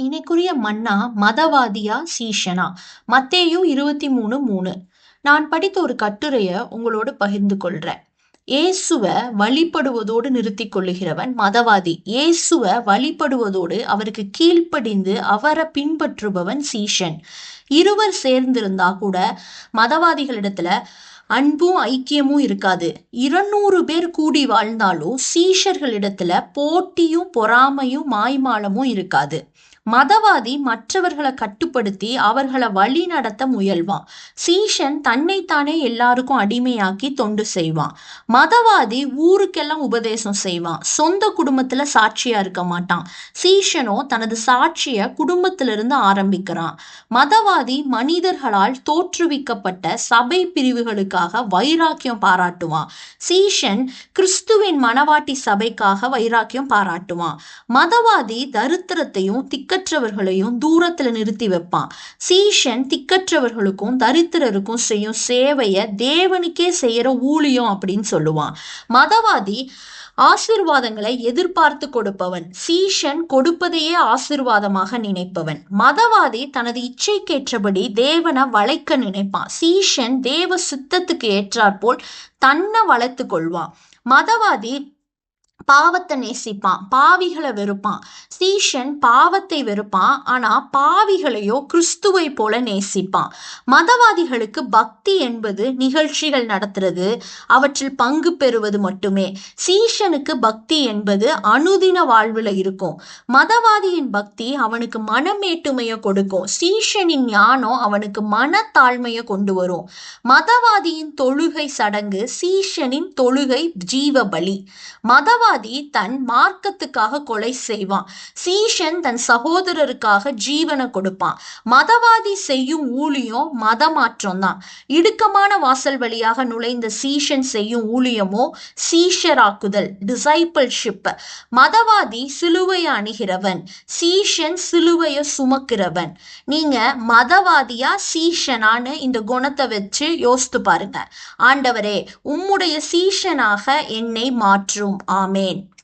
இன்னைக்குரிய மன்னா மதவாதியா சீஷனா? மத்தேயு இருபத்தி மூணு மூணு. நான் படித்த ஒரு கட்டுரையை உங்களோடு பகிர்ந்து கொள்றேன். இயேசுவை வழிபடுவதோடு நிறுத்திக் கொள்ளுகிறவன் மதவாதி. இயேசுவை வழிபடுவதோடு அவருக்கு கீழ்ப்படிந்து அவரை பின்பற்றுபவன் சீஷன். இருவர் சேர்ந்திருந்தா கூட மதவாதிகளிடத்துல அன்பும் ஐக்கியமும் இருக்காது. இருநூறு பேர் கூடி வாழ்ந்தாலும் சீஷர்களிடத்துல போட்டியும் பொறாமையும் மாய்மாலமும் இருக்காது. மதவாதி மற்றவர்களை கட்டுப்படுத்தி அவர்களை வழி நடத்த முயல்வான். சீஷன் தன்னைத்தானே எல்லாருக்கும் அடிமையாக்கி தொண்டு செய்வான். மதவாதி ஊருக்கெல்லாம் உபதேசம் செய்வான். சொந்த குடும்பத்துல சாட்சியா இருக்க மாட்டான். சீஷனோ தனது சாட்சிய குடும்பத்திலிருந்து ஆரம்பிக்கிறான். மதவாதி மனிதர்களால் தோற்றுவிக்கப்பட்ட சபை பிரிவுகளுக்காக வைராக்கியம் பாராட்டுவான். சீஷன் கிறிஸ்துவின் மனவாட்டி சபைக்காக வைராக்கியம் பாராட்டுவான். மதவாதி தரித்திரத்தையும் திக்க திக்கற்றவர்களையும் தூரத்துல நிறுத்தி வைப்பான். சீஷன் திக்கற்றவர்களுக்கும் தரித்திரருக்கும் செய்யும் சேவைய தேவனுக்கே செய்யற ஊழியம் அப்படின்னு சொல்லுவான். மதவாதி ஆசிர்வாதங்களை எதிர்பார்த்து கொடுப்பவன். சீஷன் கொடுப்பதையே ஆசிர்வாதமாக நினைப்பவன். மதவாதி தனது இச்சைக்கேற்றபடி தேவனை வளைக்க நினைப்பான். சீஷன் தேவ சுத்தத்துக்கு ஏற்றாற்போல் தன்னை வளர்த்து கொள்வான். மதவாதி பாவத்தை நேசிப்பான் பாவிகளை வெறுப்பான். சீஷன் பாவத்தை வெறுப்பான் ஆனா பாவிகளையோ கிறிஸ்துவை போல நேசிப்பான். மதவாதிகளுக்கு பக்தி என்பது நிகழ்ச்சிகள் நடத்துறது அவற்றில் பங்கு பெறுவது மட்டுமே. சீஷனுக்கு பக்தி என்பது அனுதின வாழ்வில் இருக்கும். மதவாதியின் பக்தி அவனுக்கு மனமேட்டுமையை கொடுக்கும். சீஷனின் ஞானம் அவனுக்கு மனத்தாழ்மையை கொண்டு வரும். மதவாதியின் தொழுகை சடங்கு சீஷனின் தொழுகை ஜீவ பலி. மதவாதி தன் மார்க்கத்துக்காக கொலை செய்வான். சீஷன் தன் சகோதரருக்காக ஜீவனை கொடுப்பான். மதவாதி செய்யும் ஊழியம் மதமாற்றம் தான் இடுக்கமான வாசல் வழியாக நுழைந்த சீஷன் செய்யும் ஊழியமோ சீஷராக்குதல் டிசைபிள்ஷிப் மதவாதி சிலுவையை அணுகிறவன். சீஷன் சிலுவையை சுமக்கிறவன். நீங்க மதவாதியா சீஷனான்னு இந்த குணத்தை வச்சு யோசித்து பாருங்க. ஆண்டவரே உம்முடைய சீஷனாக என்னை மாற்றும். Amen